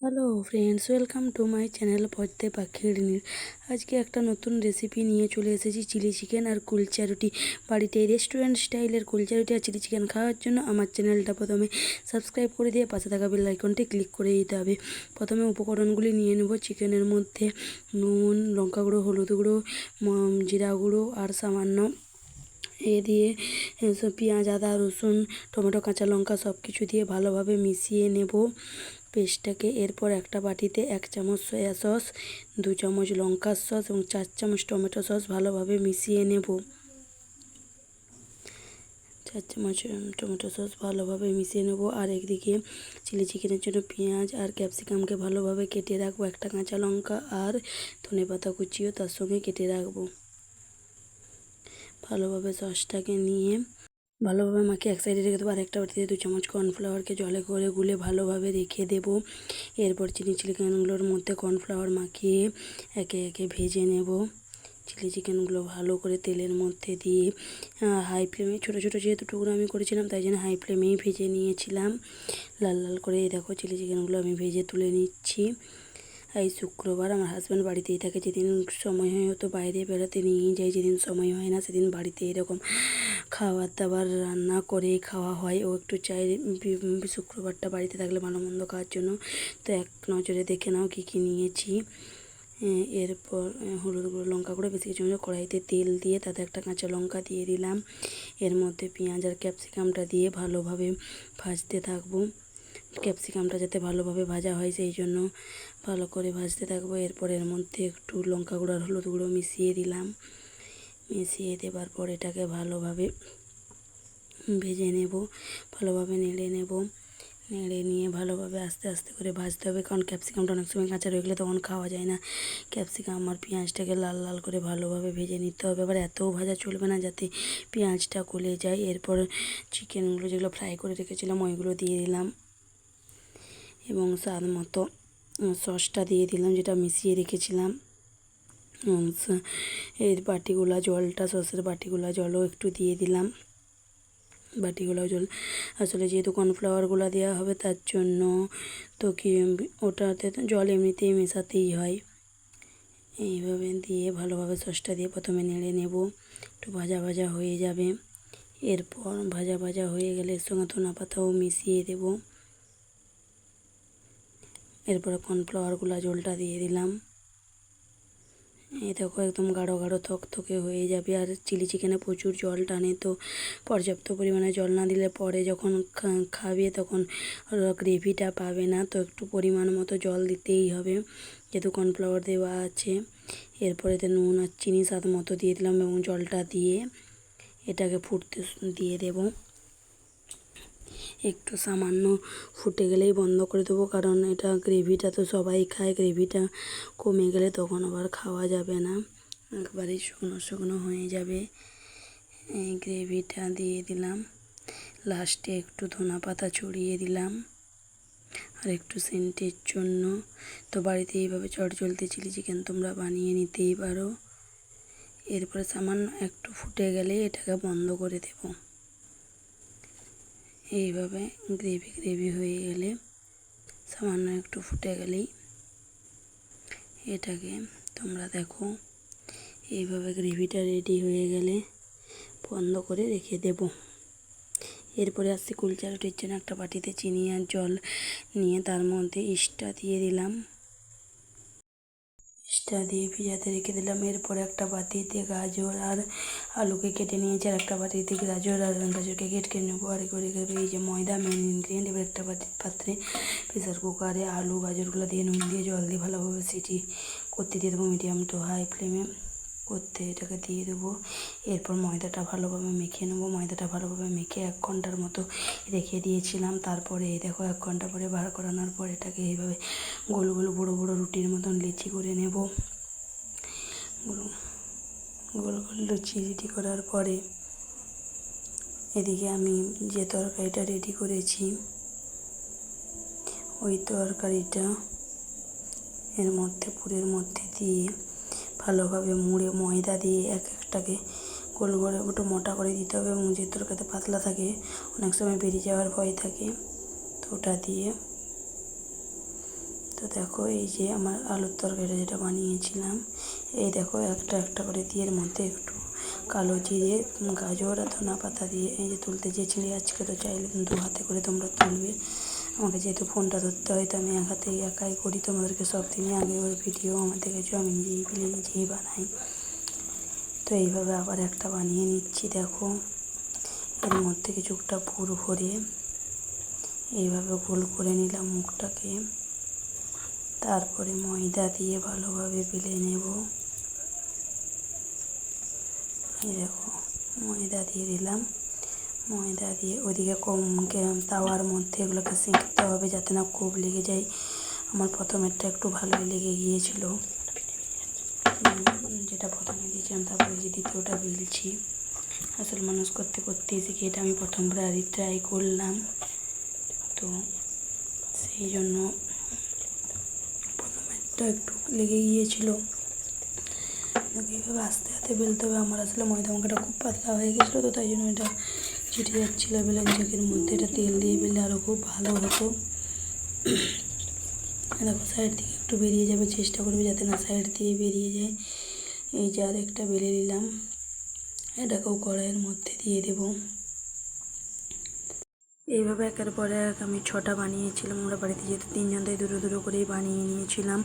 Hello friends welcome to my channel পদ্মে পাখির নীল আজকে একটা নতুন রেসিপি নিয়ে চলে এসেছি চিলি চিকেন আর কুলচা রুটি। বাড়িতে রেস্টুরেন্ট স্টাইলের কুলচা রুটি আর চিলি চিকেন খাওয়ার জন্য আমার চ্যানেলটা প্রথমে সাবস্ক্রাইব করে দিয়ে পাশে থাকা বেল আইকনটি ক্লিক করে দিতে হবে। প্রথমে উপকরণগুলি নিয়ে নেব চিকেনের মধ্যে নুন, লঙ্কা গুঁড়ো, হলুদ গুঁড়ো জিরা গুঁড়ো আর সামান্য এ দিয়ে সব পেঁয়াজ, আদা, রসুন, টমেটো, কাঁচা লঙ্কা সব কিছু দিয়ে ভালোভাবে মিশিয়ে নেব পেস্টটাকে। এরপর একটা বাটিতে এক চামচ সয়া সস, দু চামচ লঙ্কার সস এবং চার চামচ টমেটো সস ভালোভাবে মিশিয়ে নেব। চার চামচ টমেটো সস ভালোভাবে মিশিয়ে নেব। আর একদিকে চিলি চিকেনের জন্য পেঁয়াজ আর ক্যাপসিকামকে ভালোভাবে কেটে রাখব। একটা কাঁচা লঙ্কা আর ধনে পাতা কুচিও তার সঙ্গে কেটে রাখব। ভালোভাবে সসটাকে নিয়ে ভালোভাবে মাখিয়ে এক সাইডে রেখে দেবো আর একটা বাটিতে দু চামচ কর্নফ্লাওয়ারকে জলে করে গুলে ভালোভাবে রেখে দেবো। এরপর চিলি চিকেনগুলোর মধ্যে কর্নফ্লাওয়ার মাখিয়ে একে একে ভেজে নেব। চিলি চিকেনগুলো ভালো করে তেলের মধ্যে দিয়ে হাই ফ্লেমে ছোটো ছোটো যেহেতু টুকরো আমি করেছিলাম, তাই জন্য হাই ফ্লেমেই ভেজে নিয়েছিলাম। লাল লাল করে দেখো চিলি চিকেনগুলো আমি ভেজে তুলে নিচ্ছি। এই শুক্রবার আমার হাজব্যান্ড বাড়িতেই থাকে। যেদিন সময় হয় হয়তো বাইরে বেড়াতে নিয়ে যাই যেদিন সময় হয় না সেদিন বাড়িতে এরকম খাবার দাবার রান্না করে খাওয়া হয়। ও একটু চাই শুক্রবারটা বাড়িতে থাকলে ভালো মন্দ খাওয়ার জন্য। তো এক নজরে দেখে নাও কী কী নিয়েছি। এরপর হলুদ গুঁড়ো লঙ্কা গুঁড়ো, বেশি কিছু কড়াইতে তেল দিয়ে তাতে একটা কাঁচা লঙ্কা দিয়ে দিলাম। এর মধ্যে পেঁয়াজ আর ক্যাপসিকামটা দিয়ে ভালোভাবে ভাজতে থাকব। ক্যাপসিকামটা যাতে ভালোভাবে ভাজা হয় সেই জন্য ভালো করে ভাজতে থাকব। এরপর এর মধ্যে একটু লঙ্কা গুঁড়ো হলুদ গুঁড়ো মিশিয়ে দিলাম। মিশিয়ে দেবার পর এটাকে ভালোভাবে ভেজে নেব, ভালোভাবে নেড়ে নেব। নেড়ে নিয়ে ভালোভাবে আস্তে আস্তে করে ভাজতে হবে, কারণ ক্যাপসিকামটা অনেক সময় কাঁচা রয়ে গেলে তখন খাওয়া যায় না। ক্যাপসিকাম আর পেঁয়াজটাকে লাল লাল করে ভালোভাবে ভেজে নিতে হবে। এবার এতও ভাজা চলবে না যাতে পেঁয়াজটা গলে যায়। এরপর চিকেনগুলো যেগুলো ফ্রাই করে রেখেছিলাম, ওইগুলো দিয়ে দিলাম। এবং স্বাদ মতো সসটা দিয়ে দিলাম, যেটা মিশিয়ে রেখেছিলাম। এর বাটিগুলা জলটা, সসের বাটিগুলা জলও একটু দিয়ে দিলাম। বাটিগুলো জল, আসলে যেহেতু কর্নফ্লাওয়ারগুলো দেওয়া হবে, তার জন্য তো কি, ওটাতে জল এমনিতেই মেশাতেই হয়। এইভাবে দিয়ে ভালোভাবে সসটা দিয়ে প্রথমে নেড়ে নেব, একটু ভাজা ভাজা হয়ে যাবে। এরপর ভাজা ভাজা হয়ে গেলে এর সঙ্গে ধনা পাতাও মিশিয়ে দেব। এরপরে কর্নফ্লাওয়ারগুলো জলটা দিয়ে দিলাম। এই দেখো একদম গাঢ় গাঢ় থকথকে হয়ে যাবে আর চিলি চিকেনে প্রচুর জল টানে, তো পর্যাপ্ত পরিমাণে জল না দিলে পরে যখন খাবে তখন গ্রেভিটা পাবে না, তো একটু পরিমাণ মতো জল দিতেই হবে। যেহেতু কর্নফ্লাওয়ার দেওয়া আছে, এরপরে এতে নুন আর চিনি স্বাদ মতো দিয়ে দিলাম এবং জলটা দিয়ে এটাকে ফুটতে দিয়ে দেবো। একটু সামান্য ফুটে গেলেই বন্ধ করে দেবো। কারণ এটা গ্রেভিটা তো সবাই খায়, গ্রেভিটা কমে গেলে তখন আবার খাওয়া যাবে না। একবারেই শুকনো শুকনো হয়ে যাবে। এই গ্রেভিটা দিয়ে দিলাম। লাস্টে একটু ধনা পাতা ছড়িয়ে দিলাম। আর একটু সেন্টের জন্য। তো বাড়িতে এইভাবে চট চলতে চিলি চিকেন তোমরা বানিয়ে নিতেই পারো। এরপরে সামান্য একটু ফুটে গেলে এটাকে বন্ধ করে দেবো। এইভাবে গ্রেভি গ্রেভি হয়ে গেলে সামান্য একটু ফুটে গেলেই এটাকে তোমরা দেখো। এইভাবে গ্রেভিটা রেডি হয়ে গেলে বন্ধ করে রেখে দেব। এরপরে আসছি কুলচা রুটির জন্য একটা বাটিতে চিনি আর জল নিয়ে তার মধ্যে ইস্টা দিয়ে দিলাম। ইস্টটা দিয়ে ভিজাতে রেখে দিলাম। এরপর একটা বাটিতে গাজর আর আলুকে কেটে নিয়েছি আর একটা বাটিতে গাজর আর গাজরকে কেটে নেব। আর করে এই যে ময়দা মেন ইনগ্রিডিয়েন্ট এবার একটা বাটির পাত্রে প্রেসার কুকারে আলু, গাজরগুলো দিয়ে নুন দিয়ে জল দিয়ে ভালোভাবে সিটি করতে দিয়ে দেবো মিডিয়াম টু হাই ফ্লেমে করতে এটাকে দিয়ে দেবো। এরপর ময়দাটা ভালোভাবে মেখে নেব। ময়দাটা ভালোভাবে মেখে এক ঘণ্টার মতো রেখে দিয়েছিলাম। তারপরে দেখো, এক ঘণ্টা পরে বার করানোর পর এটাকে এইভাবে গোল গোল বড়ো বড়ো রুটির মতন লিচি করে নেব। গোল গোল গোল লুচি রেডি করার পরে এদিকে আমি যে তরকারিটা রেডি করেছি, ওই তরকারিটা এর মধ্যে, পুরের মধ্যে দিয়ে ভালোভাবে মুড়ে ময়দা দিয়ে এক একটাকে গোল করে একটু মোটা করে দিতে হবে এবং যে তরকারিতে পাতলা থাকে, অনেক সময় বেরিয়ে যাওয়ার ভয় থাকে, তো ওটা দিয়ে। তো দেখো, এই যে আমার আলুর তরকারিটা যেটা বানিয়েছিলাম, এই দেখো একটা একটা করে দিয়ে এর মধ্যে একটু কালো জিরে, গাজর আর ধনা পাতা দিয়ে এই যে তুলতে চেয়েছিলে আজকে তো চাইলে দু হাতে করে তোমরা তুলবে। আমাকে যেহেতু ফোনটা ধরতে হয়, তো আমি এক হাতে একাই করি। তোমাদেরকে সব দিনই আগে ওর ভিডিও আমার দেখেছ আমি নিজেই ফেলে নিজেই বানাই। তো এইভাবে আবার একটা বানিয়ে নিচ্ছি, দেখো। এর মধ্যে কিছুটা পুর ভরে এইভাবে গোল করে নিলাম মুখটাকে। তারপরে ময়দা দিয়ে ভালোভাবে বেলে নেব। এই দেখো, ময়দা দিয়ে দিলাম। ময়দা দিয়ে ওদিকে তাওয়ার মধ্যে এগুলোকে সেঁকতে হবে যাতে না খুব লেগে যায়। আমার প্রথমেরটা একটু ভালোই লেগে গিয়েছিল। যেটা প্রথমে দিয়েছিলাম, তারপরে যে দ্বিতীয়টা বেলছি। আসল মানুষ করতে করতে শিখে এটা আমি প্রথমবার আর ট্রাই করলাম। তো সেই জন্য প্রথমেরটা একটু লেগে গিয়েছিল। এইভাবে আস্তে আস্তে বেলতে হবে। আমার আসলে ময়দা মাখাটা খুব পাতলা হয়ে গেছিল তো, তাই জন্য এটা ছিটে যাচ্ছিল বেলেন চকের মধ্যে। এটা তেল দিয়ে বেলে আরও খুব ভালো হতো। দেখো, সাইড থেকে একটু বেরিয়ে যাবে, চেষ্টা করবে যাতে না সাইড দিয়ে বেরিয়ে যায়। এই যে আর একটা বেলে নিলাম। এটাকেও কড়াইয়ের মধ্যে দিয়ে দেবো। এইভাবে একের পরে এক আমি ছটা বানিয়েছিলাম। আমরা বাড়িতে যেহেতু তিনজন, তাই দুটো দুটো করেই বানিয়ে নিয়েছিলাম।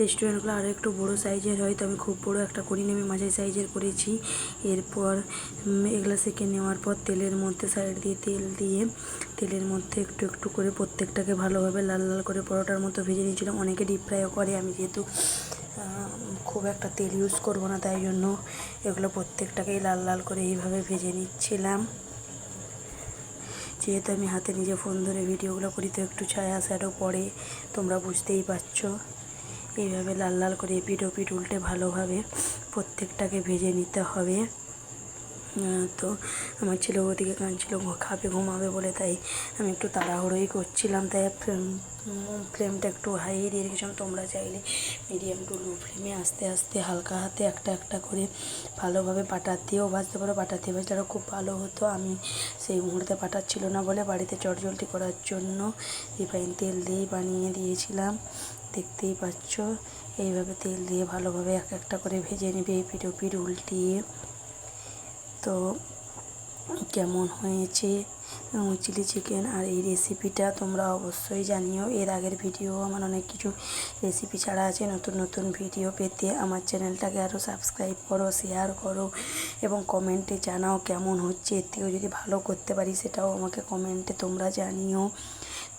রেস্টুরেন্টগুলো আরও একটু বড়ো সাইজের হয়, তো আমি খুব বড়ো একটা করিনি আমি মাঝারি সাইজের করেছি। এরপর এগুলো সেঁকে নেওয়ার পর তেলের মধ্যে সাইড দিয়ে তেল দিয়ে, তেলের মধ্যে একটু একটু করে প্রত্যেকটাকে ভালোভাবে লাল লাল করে পরোটার মতো ভেজে নিয়েছিলাম। অনেকে ডিপ ফ্রাইও করে, আমি যেহেতু খুব একটা তেল ইউজ করব না, তাই জন্য এগুলো প্রত্যেকটাকেই লাল লাল করে এইভাবে ভেজে নিচ্ছিলাম। যেহেতু আমি হাতে নিজে ফোন ধরে ভিডিওগুলো করি, তো একটু ছায়া শ্যাডো পড়ে, তোমরা বুঝতেই পারছ। এইভাবে লাল লাল করে এপিট ওপিট উল্টে ভালোভাবে প্রত্যেকটাকে ভেজে নিতে হবে। তো আমার ছেলে ওদিকে কাঁদছিল খাবে, ঘুমাবে বলে। তাই আমি একটু তাড়াহুড়োই করছিলাম। তাই ফ্লেমটা একটু হাই দিয়ে রেখেছিলাম। তোমরা চাইলে মিডিয়াম টু লো ফ্লেমে আস্তে আস্তে হালকা হাতে একটা একটা করে ভালোভাবে দিয়েও ভাজতে পারো। পাটার দিয়ে আরও খুব ভালো হতো। আমি সেই মুহূর্তে ছিল না বলে বাড়িতে চটজলটি করার জন্য রিফাইন তেল দিয়েই বানিয়ে দিয়েছিলাম। দেখতেই পাচ্ছ। এইভাবে তেল দিয়ে ভালোভাবে এক একটা করে ভেজে নেবে এপিট ওপিট উল্টিয়ে। তো কেমন হয়েছে? চিলি চিকেন আর এই রেসিপিটা তোমরা অবশ্যই জানিও। এর আগের ভিডিও আমার অনেক কিছু রেসিপি ছাড়া আছে। নতুন নতুন ভিডিও পেতে আমার চ্যানেলটাকে আরও সাবস্ক্রাইব করো শেয়ার করো এবং কমেন্টে জানাও কেমন হচ্ছে। এর থেকেও যদি ভালো করতে পারি সেটাও আমাকে কমেন্টে তোমরা জানিও।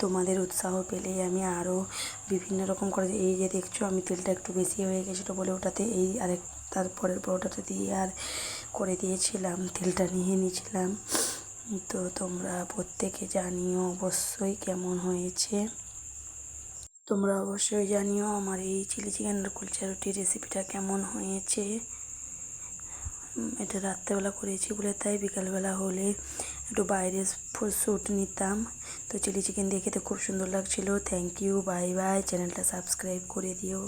তোমাদের উৎসাহ পেলেই আমি আরও বিভিন্ন রকম করে এই যে দেখছ, আমি তেলটা একটু বেশি হয়ে গেছিল বলে ওটাতে এই আরেক, তারপরের পরোটাটা দিয়ে আর করে দিয়েছিলাম, তেলটা নিয়ে নিয়েছিলাম। তো তোমরা প্রত্যেকে জানিও অবশ্যই কেমন হয়েছে। তোমরা অবশ্যই জানিও আমার এই চিলি চিকেন আর কুলচা রুটির রেসিপিটা কেমন হয়েছে। এটা রাত্রেবেলা করেছি বলে, তাই বিকালবেলা হলে একটু বাইরে শ্যুট নিতাম। তো চিলি চিকেন দিয়ে খেতে খুব সুন্দর লাগছিল। থ্যাংক ইউ বাই বাই চ্যানেলটা সাবস্ক্রাইব করে দিও।